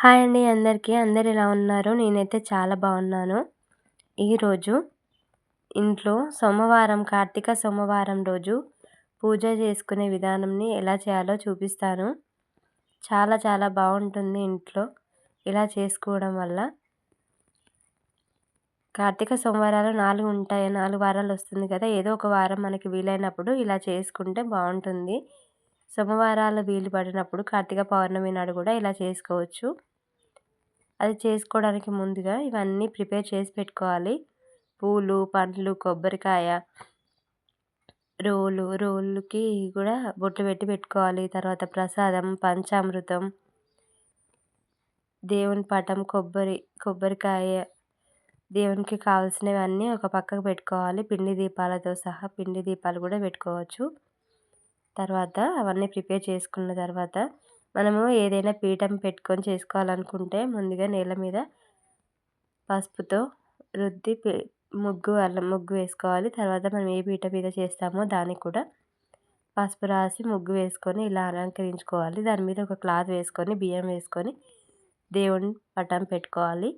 Hi అండి అందరికీ. అందరు ఎలా ఉన్నారు? నేనైతే చాలా బాగున్నాను. ఈరోజు ఇంట్లో సోమవారం కార్తీక సోమవారం రోజు పూజ చేసుకునే విధానంని ఎలా చేయాలో చూపిస్తాను. చాలా చాలా బాగుంటుంది ఇంట్లో ఇలా చేసుకోవడం వల్ల. కార్తీక సోమవారాలు నాలుగు ఉంటాయి. నాలుగు వారాలు వస్తుంది కదా. ఏదో ఒక వారం మనకి వీలైనప్పుడు ఇలా చేసుకుంటే బాగుంటుంది. సోమవారాలు వీలు పడినప్పుడు కార్తీక పౌర్ణమి నాడు కూడా ఇలా చేసుకోవచ్చు. అది చేసుకోవడానికి ముందుగా ఇవన్నీ ప్రిపేర్ చేసి పెట్టుకోవాలి. పూలు పండ్లు కొబ్బరికాయ రోలు రోలుకి కూడా బొట్లు పెట్టి పెట్టుకోవాలి. తర్వాత ప్రసాదం పంచామృతం దేవుని పటం కొబ్బరి కొబ్బరికాయ దేవునికి కావాల్సినవన్నీ ఒక పక్కకు పెట్టుకోవాలి. పిండి దీపాలతో సహా పిండి దీపాలు కూడా పెట్టుకోవచ్చు. తర్వాత అవన్నీ ప్రిపేర్ చేసుకున్న తర్వాత మనము ఏదైనా పీఠం పెట్టుకొని చేసుకోవాలనుకుంటే ముందుగా నేల మీద పసుపుతో రుద్ది ముగ్గు అలా ముగ్గు వేసుకోవాలి. తర్వాత మనం ఏ పీట మీద చేస్తామో దానికి కూడా పసుపు రాసి ముగ్గు వేసుకొని ఇలా అలంకరించుకోవాలి. దాని మీద ఒక క్లాత్ వేసుకొని బియ్యం వేసుకొని దేవుని పటం పెట్టుకోవాలి.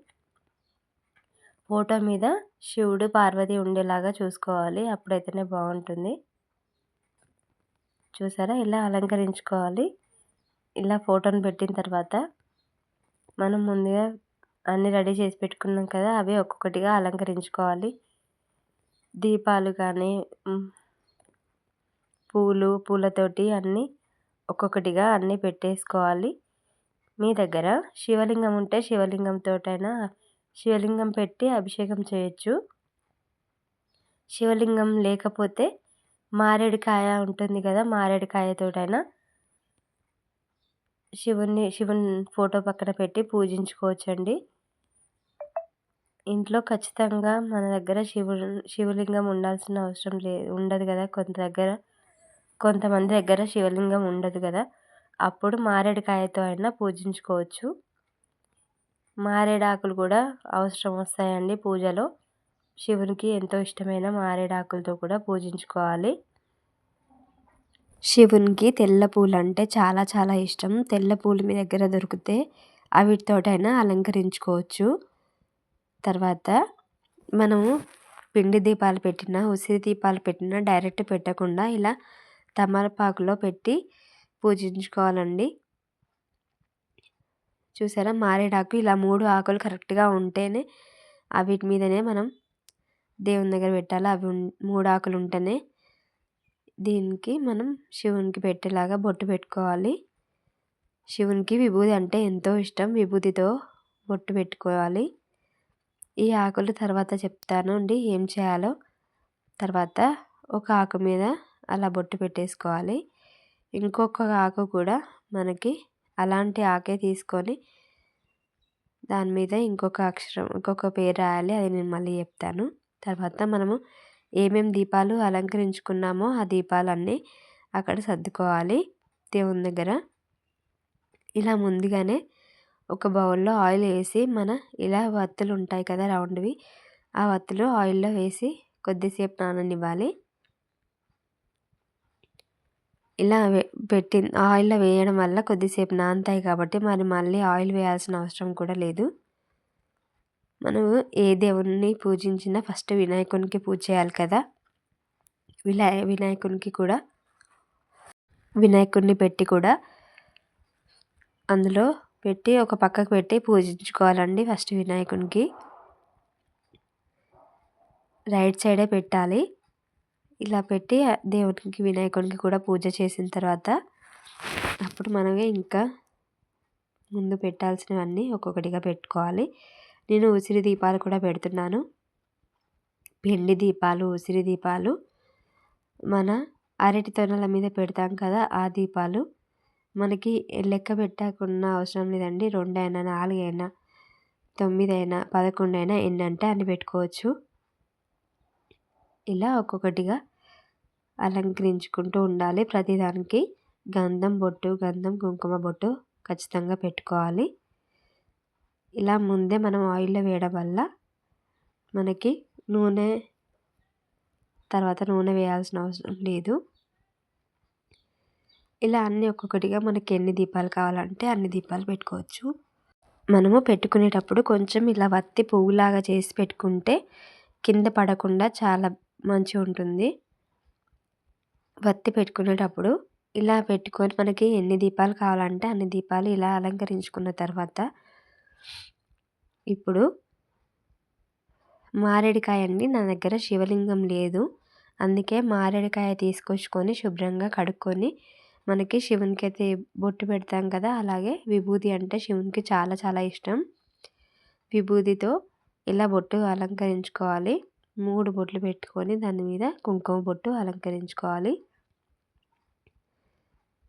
ఫోటో మీద శివుడు పార్వతి ఉండేలాగా చూసుకోవాలి. అప్పుడైతేనే బాగుంటుంది. చూసారా? ఇలా అలంకరించుకోవాలి. ఇలా ఫోటోని పెట్టిన తర్వాత మనం ముందుగా అన్నీ రెడీ చేసి పెట్టుకున్నాం కదా అవి ఒక్కొక్కటిగా అలంకరించుకోవాలి. దీపాలు కానీ పూలు పూలతోటి అన్నీ ఒక్కొక్కటిగా అన్నీ పెట్టేసుకోవాలి. మీ దగ్గర శివలింగం ఉంటే శివలింగంతోటైనా శివలింగం పెట్టి అభిషేకం చేయొచ్చు. శివలింగం లేకపోతే మారేడుకాయ ఉంటుంది కదా మారేడుకాయతోటైనా శివుని శివుని ఫోటో పక్కన పెట్టి పూజించుకోవచ్చండి. ఇంట్లో ఖచ్చితంగా మన దగ్గర శివుడు శివలింగం ఉండాల్సిన అవసరం లే ఉండదు కదా. కొంత దగ్గర కొంతమంది దగ్గర శివలింగం ఉండదు కదా. అప్పుడు మారేడుకాయతో అయినా పూజించుకోవచ్చు. మారేడాకులు కూడా అవసరం వస్తాయండి పూజలో. శివునికి ఎంతో ఇష్టమైన మారేడాకులతో కూడా పూజించుకోవాలి. శివునికి తెల్ల పూలు అంటే చాలా చాలా ఇష్టం. తెల్ల పూలు మీ దగ్గర దొరికితే అవిటితోటైనా అలంకరించుకోవచ్చు. తర్వాత మనము పిండి దీపాలు పెట్టిన ఉసిరి దీపాలు పెట్టిన డైరెక్ట్ పెట్టకుండా ఇలా తమలపాకులో పెట్టి పూజించుకోవాలండి. చూసారా? మారేడాకు ఇలా మూడు ఆకులు కరెక్ట్గా ఉంటేనే వీటి మీదనే మనం దేవుని దగ్గర పెట్టాలి? అవి మూడు ఆకులు ఉంటేనే దీనికి మనం శివునికి పెట్టేలాగా బొట్టు పెట్టుకోవాలి. శివునికి విభూది అంటే ఎంతో ఇష్టం. విభూతితో బొట్టు పెట్టుకోవాలి. ఈ ఆకులు తర్వాత చెప్తాను అండి ఏం చేయాలో. తర్వాత ఒక ఆకు మీద అలా బొట్టు పెట్టేసుకోవాలి. ఇంకొక ఆకు కూడా మనకి అలాంటి ఆకే తీసుకొని దాని మీద ఇంకొక అక్షరం ఇంకొక పేరు రాయాలి. అది నేను మళ్ళీ చెప్తాను. తర్వాత మనము ఏమేమి దీపాలు అలంకరించుకున్నామో ఆ దీపాలన్నీ అక్కడ సర్దుకోవాలి. దేవుని దగ్గర ఇలా ముందుగానే ఒక బౌల్లో ఆయిల్ వేసి మన ఇలా వత్తులు ఉంటాయి కదా రౌండ్వి ఆ వత్తులు ఆయిల్లో వేసి కొద్దిసేపు నాననివ్వాలి. ఇలా పెట్టి ఆయిల్లో వేయడం వల్ల కొద్దిసేపు నానతాయి కాబట్టి మరి మళ్ళీ ఆయిల్ వేయాల్సిన అవసరం కూడా లేదు. మనం ఏ దేవుణ్ణి పూజించినా ఫస్ట్ వినాయకునికి పూజ చేయాలి కదా. వినాయ వినాయకునికి కూడా వినాయకుడిని పెట్టి కూడా అందులో పెట్టి ఒక పక్కకు పెట్టి పూజించుకోవాలండి ఫస్ట్ వినాయకునికి. రైట్ సైడే పెట్టాలి. ఇలా పెట్టి దేవునికి వినాయకునికి కూడా పూజ చేసిన తర్వాత అప్పుడు మనమే ఇంకా ముందు పెట్టాల్సినవన్నీ ఒక్కొక్కటిగా పెట్టుకోవాలి. నేను ఉసిరి దీపాలు కూడా పెడుతున్నాను. పిండి దీపాలు ఉసిరి దీపాలు మన అరటి తొనల మీద పెడతాం కదా ఆ దీపాలు. మనకి లెక్క పెట్టకుండా అవసరం లేదండి. రెండైనా నాలుగైనా తొమ్మిది అయినా పదకొండు అయినా ఎన్ని అంటే అన్ని పెట్టుకోవచ్చు. ఇలా ఒక్కొక్కటిగా అలంకరించుకుంటూ ఉండాలి. ప్రతిదానికి గంధం బొట్టు గంధం కుంకుమ బొట్టు ఖచ్చితంగా పెట్టుకోవాలి. ఇలా ముందే మనం ఆయిల్లో వేయడం వల్ల మనకి నూనె తర్వాత నూనె వేయాల్సిన అవసరం లేదు. ఇలా అన్నీ ఒక్కొక్కటిగా మనకి ఎన్ని దీపాలు కావాలంటే అన్ని దీపాలు పెట్టుకోవచ్చు. మనము పెట్టుకునేటప్పుడు కొంచెం ఇలా వత్తి పువ్వులాగా చేసి పెట్టుకుంటే కింద పడకుండా చాలా మంచిగా ఉంటుంది. వత్తి పెట్టుకునేటప్పుడు ఇలా పెట్టుకొని మనకి ఎన్ని దీపాలు కావాలంటే అన్ని దీపాలు ఇలా అలంకరించుకున్న తర్వాత ఇప్పుడు మారేడుకాయ అండి నా దగ్గర శివలింగం లేదు. అందుకే మారేడుకాయ తీసుకొచ్చుకొని శుభ్రంగా కడుక్కొని మనకి శివునికి అయితే బొట్టు పెడతాం కదా అలాగే విభూది అంటే శివునికి చాలా చాలా ఇష్టం. విభూదితో ఇలా బొట్టు అలంకరించుకోవాలి. మూడు బొట్లు పెట్టుకొని దాని మీద కుంకుమ బొట్టు అలంకరించుకోవాలి.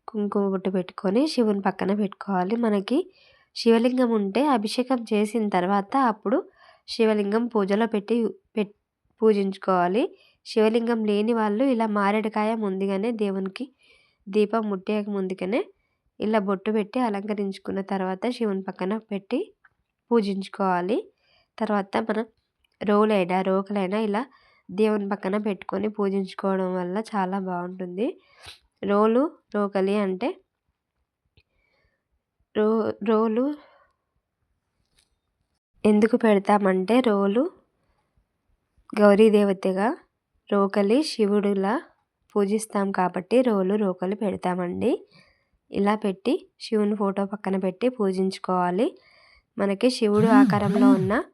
కుంకుమ బొట్టు పెట్టుకొని శివుని పక్కన పెట్టుకోవాలి. మనకి శివలింగం ఉంటే అభిషేకం చేసిన తర్వాత అప్పుడు శివలింగం పూజలో పెట్టి పూజించుకోవాలి. శివలింగం లేని వాళ్ళు ఇలా మారేడుకాయ ముందుగానే దేవునికి దీపం ముట్టేయక ముందుగానే ఇలా బొట్టు పెట్టి అలంకరించుకున్న తర్వాత శివుని పక్కన పెట్టి పూజించుకోవాలి. తర్వాత మనం రోలైనా రోకలైనా ఇలా దేవుని పక్కన పెట్టుకొని పూజించుకోవడం వల్ల చాలా బాగుంటుంది. రోలు రోకలి అంటే రో రోలు ఎందుకు పెడతామంటే రోలు గౌరీ దేవతగా రోకలి శివుడులా పూజిస్తాం కాబట్టి రోలు రోకలి పెడతామండి. ఇలా పెట్టి శివుని ఫోటో పక్కన పెట్టి పూజించుకోవాలి. మనకి శివుడు ఆకారంలో ఉన్న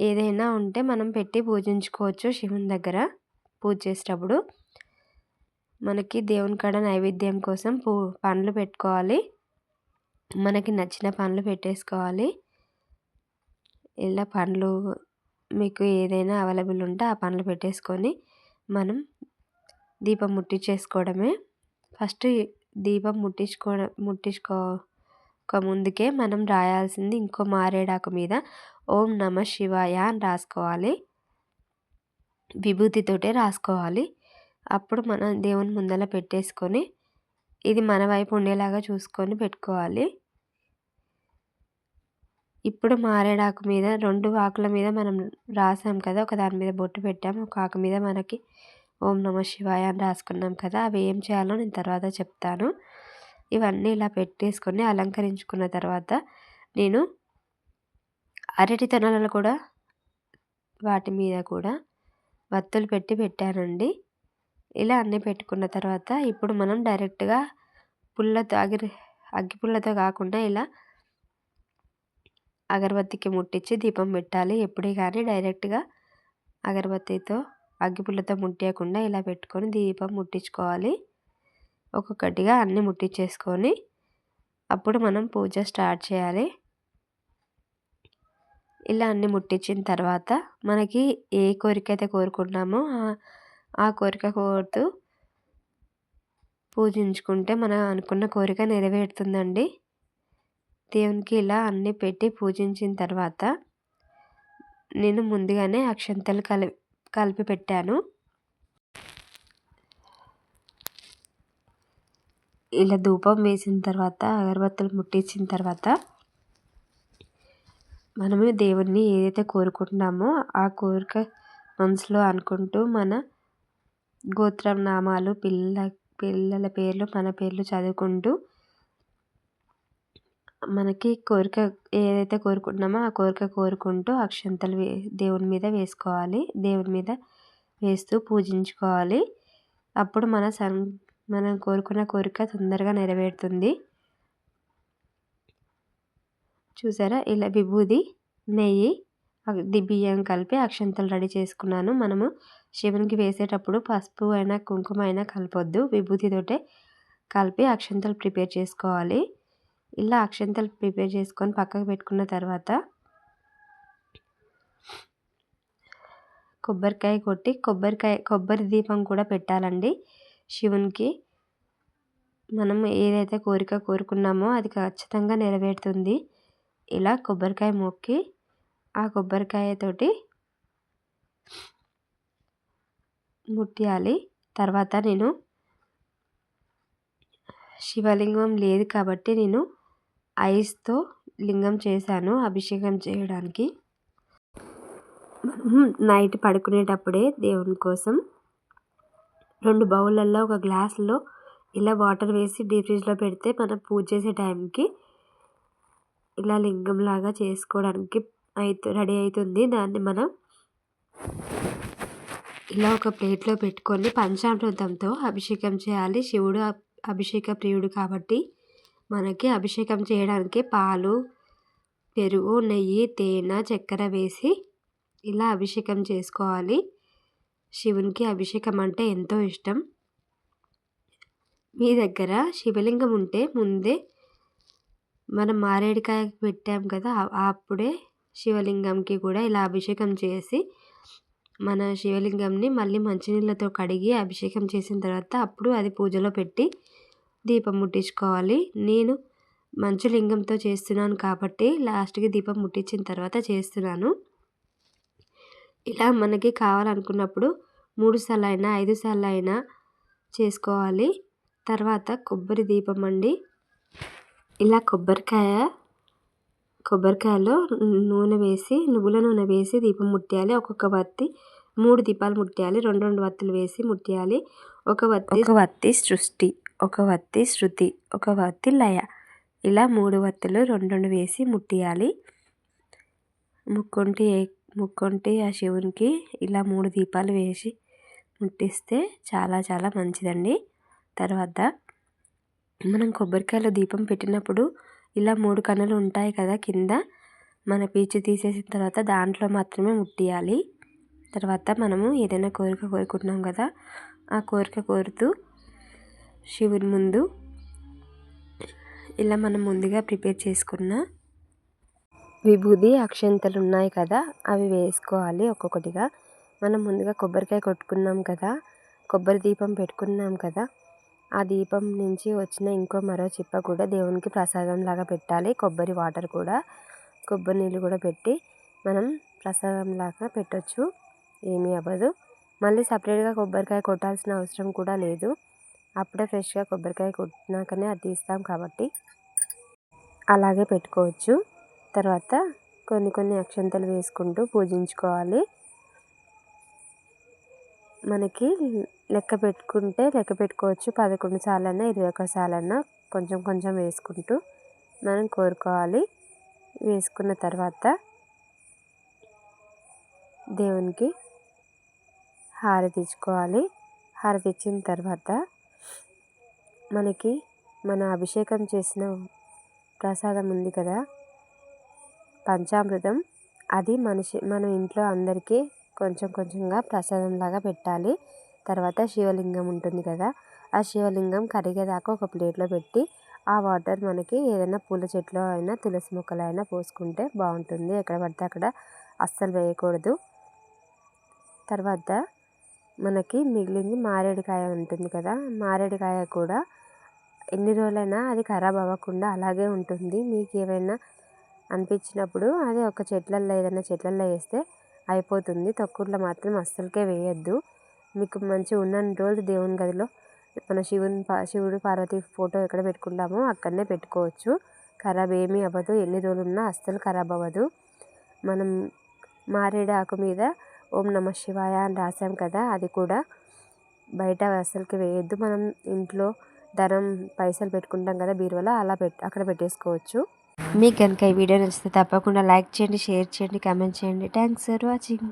ఏదైనా ఉంటే మనం పెట్టి పూజించుకోవచ్చు శివుని దగ్గర పూజ చేసేటప్పుడు. మనకి దేవుని కాడ నైవేద్యం కోసం పూ పండ్లు పెట్టుకోవాలి. మనకి నచ్చిన పండ్లు పెట్టేసుకోవాలి. ఇలా పండ్లు మీకు ఏదైనా అవైలబుల్ ఉంటే ఆ పండ్లు పెట్టేసుకొని మనం దీపం ముట్టించేసుకోవడమే. ఫస్ట్ దీపం ముట్టించుకోవడం ముట్టించుకోక ముందుకే మనం రాయాల్సింది ఇంకో మారేడాకు మీద ఓం నమ శివాయ అని రాసుకోవాలి. విభూతితోటే రాసుకోవాలి. అప్పుడు మనం దేవుని ముందర పెట్టేసుకొని ఇది మన వైపు ఉండేలాగా చూసుకొని పెట్టుకోవాలి. ఇప్పుడు మారేడాకు మీద రెండు ఆకుల మీద మనం రాసాం కదా ఒక దాని మీద బొట్టు పెట్టాము ఒక ఆకు మీద మనకి ఓం నమ శివాయ అని రాసుకున్నాం కదా అవి ఏం చేయాలో నేను తర్వాత చెప్తాను. ఇవన్నీ ఇలా పెట్టేసుకొని అలంకరించుకున్న తర్వాత నేను అరటి తొనలలో కూడా వాటి మీద కూడా వత్తులు పెట్టి పెట్టానండి. ఇలా అన్నీ పెట్టుకున్న తర్వాత ఇప్పుడు మనం డైరెక్ట్గా పుల్లతో అగిరి అగ్గి పుల్లతో కాకుండా ఇలా అగరబత్తికి ముట్టించి దీపం పెట్టాలి. ఎప్పుడే కానీ డైరెక్ట్గా అగరబత్తితో అగ్గిపుల్లతో ముట్టేయకుండా ఇలా పెట్టుకొని దీపం ముట్టించుకోవాలి. ఒక్కొక్కటిగా అన్నీ ముట్టించేసుకొని అప్పుడు మనం పూజ స్టార్ట్ చేయాలి. ఇలా అన్నీ ముట్టించిన తర్వాత మనకి ఏ కోరిక అయితే కోరుకున్నామో ఆ కోరిక కోరుతూ పూజించుకుంటే మనం అనుకున్న కోరిక నెరవేరుతుందండి. దేవునికి ఇలా అన్నీ పెట్టి పూజించిన తర్వాత నేను ముందుగానే అక్షంతలు కలిపి కలిపి పెట్టాను. ఇలా ధూపం వేసిన తర్వాత అగరబత్తులు ముట్టించిన తర్వాత మనము దేవుణ్ణి ఏదైతే కోరుకుంటున్నామో ఆ కోరిక మనసులో అనుకుంటూ మన గోత్రం నామాలు పిల్ల పిల్లల పేర్లు మన పేర్లు చదువుకుంటూ మనకి కోరిక ఏదైతే కోరుకుంటున్నామో ఆ కోరిక కోరుకుంటూ అక్షంతలు వే దేవుని మీద వేసుకోవాలి. దేవుని మీద వేస్తూ పూజించుకోవాలి. అప్పుడు మన సం మనం కోరుకున్న కోరిక తొందరగా నెరవేరుతుంది. చూసారా? ఇలా విభూది నెయ్యి బియ్యం కలిపి అక్షంతలు రెడీ చేసుకున్నాను. మనము శివునికి వేసేటప్పుడు పసుపు అయినా కుంకుమ అయినా కలపొద్దు. విభూతితోటే కలిపి అక్షంతలు ప్రిపేర్ చేసుకోవాలి. ఇలా అక్షంతలు ప్రిపేర్ చేసుకొని పక్కకు పెట్టుకున్న తర్వాత కొబ్బరికాయ కొట్టి కొబ్బరికాయ కొబ్బరి దీపం కూడా పెట్టాలండి శివునికి. మనం ఏదైతే కోరిక కోరుకున్నామో అది ఖచ్చితంగా నెరవేరుతుంది. ఇలా కొబ్బరికాయ మొక్కి ఆ కొబ్బరికాయతోటి ముట్టియాలి. తర్వాత నేను శివలింగం లేదు కాబట్టి నేను ఐస్తో లింగం చేశాను అభిషేకం చేయడానికి. నైట్ పడుకునేటప్పుడే దేవుని కోసం రెండు బౌళ్ళల్లో ఒక గ్లాసులో ఇలా వాటర్ వేసి డీప్ ఫ్రిడ్జ్లో పెడితే మనం పూజ చేసే టైంకి ఇలా లింగంలాగా చేసుకోవడానికి అయితే రెడీ అవుతుంది దాన్ని మనం ఇలా ఒక ప్లేట్లో పెట్టుకొని పంచామృతంతో అభిషేకం చేయాలి. శివుడు అభిషేక ప్రియుడు కాబట్టి మనకి అభిషేకం చేయడానికి పాలు పెరుగు నెయ్యి తేనె చక్కెర వేసి ఇలా అభిషేకం చేసుకోవాలి. శివునికి అభిషేకం అంటే ఎంతో ఇష్టం. మీ దగ్గర శివలింగం ఉంటే ముందే మనం మారేడుకాయ పెట్టాం కదా అప్పుడే శివలింగంకి కూడా ఇలా అభిషేకం చేసి మన శివలింగంని మళ్ళీ మంచినీళ్ళతో కడిగి అభిషేకం చేసిన తర్వాత అప్పుడు అది పూజలో పెట్టి దీపం ముట్టించుకోవాలి. నేను మంచు లింగంతో చేస్తున్నాను కాబట్టి లాస్ట్కి దీపం ముట్టించిన తర్వాత చేస్తున్నాను. ఇలా మనకి కావాలనుకున్నప్పుడు మూడు సార్లు అయినా ఐదు సార్లు అయినా చేసుకోవాలి. తర్వాత కొబ్బరి దీపం అండి. ఇలా కొబ్బరికాయ కొబ్బరికాయలో నూనె వేసి నువ్వుల నూనె వేసి దీపం ముట్టియాలి. ఒక్కొక్క వత్తి మూడు దీపాలు ముట్టియాలి. రెండు రెండు వత్తులు వేసి ముట్టియాలి. ఒక వత్తి ఒక వత్తి సృష్టి ఒక వత్తి శృతి ఒక వత్తి లయ. ఇలా మూడు వత్తులు రెండు రెండు వేసి ముట్టియాలి. ముక్కొంటి ముక్కొంటి ఆ శివునికి ఇలా మూడు దీపాలు వేసి ముట్టిస్తే చాలా చాలా మంచిదండి. తర్వాత మనం కొబ్బరికాయలో దీపం పెట్టినప్పుడు ఇలా మూడు కన్నులు ఉంటాయి కదా కింద. మన పీచు తీసేసిన తర్వాత దాంట్లో మాత్రమే ముట్టియాలి. తర్వాత మనము ఏదైనా కోరిక కోరుకుంటున్నాం కదా ఆ కోరిక కోరుతూ శివుని ముందు ఇలా మనం ముందుగా ప్రిపేర్ చేసుకున్న విభూది అక్షంతలు ఉన్నాయి కదా అవి వేసుకోవాలి ఒక్కొక్కటిగా. మనం ముందుగా కొబ్బరికాయ కొట్టుకున్నాం కదా కొబ్బరి దీపం పెట్టుకున్నాం కదా ఆ దీపం నుంచి వచ్చిన ఇంకో మరో చిప్ప కూడా దేవునికి ప్రసాదం లాగా పెట్టాలి. కొబ్బరి వాటర్ కూడా కొబ్బరి నీళ్ళు కూడా పెట్టి మనం ప్రసాదం లాగా పెట్టవచ్చు ఏమీ అవ్వదు. మళ్ళీ సపరేట్గా కొబ్బరికాయ కొట్టాల్సిన అవసరం కూడా లేదు. అప్పుడే ఫ్రెష్గా కొబ్బరికాయ కొట్టినాకనే అది తీస్తాం కాబట్టి అలాగే పెట్టుకోవచ్చు. తర్వాత కొన్ని కొన్ని అక్షంతలు వేసుకుంటూ పూజించుకోవాలి. మనకి లెక్క పెట్టుకుంటే లెక్క పెట్టుకోవచ్చు. పదకొండు సార్లన్నా ఇరవై ఒక్క సార్లన్నా కొంచెం కొంచెం వేసుకుంటూ మనం కోరుకోవాలి. వేసుకున్న తర్వాత దేవునికి హారతి ఇచ్చుకోవాలి హారతి ఇచ్చిన తర్వాత మనకి మన అభిషేకం చేసిన ప్రసాదం ఉంది కదా పంచామృతం. అది మనిషి మన ఇంట్లో అందరికీ కొంచెం కొంచెంగా ప్రసాదంలాగా పెట్టాలి. తర్వాత శివలింగం ఉంటుంది కదా ఆ శివలింగం కరిగేదాకా ఒక ప్లేట్లో పెట్టి ఆ వాటర్ మనకి ఏదైనా పూల చెట్లు అయినా తులసి మొక్కలు అయినా పోసుకుంటే బాగుంటుంది. ఎక్కడ పడితే అక్కడ అస్సలు వేయకూడదు. తర్వాత మనకి మిగిలింది మారేడుకాయ ఉంటుంది కదా మారేడుకాయ కూడా ఎన్ని రోజులైనా అది ఖరాబ్ అవ్వకుండా అలాగే ఉంటుంది. మీకు ఏమైనా అనిపించినప్పుడు అది ఒక చెట్లల్లో ఏదైనా చెట్లల్లో వేస్తే అయిపోతుంది. తొక్కుట్లో మాత్రం అస్సలకే వేయద్దు. మీకు మంచిగా ఉన్న రోజులు దేవుని గదిలో మన శివుని శివుడు పార్వతి ఫోటో ఎక్కడ పెట్టుకుంటామో అక్కడనే పెట్టుకోవచ్చు. ఖరాబ్ ఏమీ అవ్వదు. ఎన్ని రోజులు ఉన్నా అస్సలు ఖరాబ్ అవ్వదు. మనం మారేడాకు మీద ఓం నమ శివాయ అని రాసాం కదా అది కూడా బయట అసలుకి వేయద్దు. మనం ఇంట్లో ధనం పైసలు పెట్టుకుంటాం కదా బీరువాలో అలా పెట్ అక్కడ పెట్టేసుకోవచ్చు. మీకు కనుక ఈ వీడియో నచ్చితే తప్పకుండా లైక్ చేయండి షేర్ చేయండి కామెంట్ చేయండి. Thanks for watching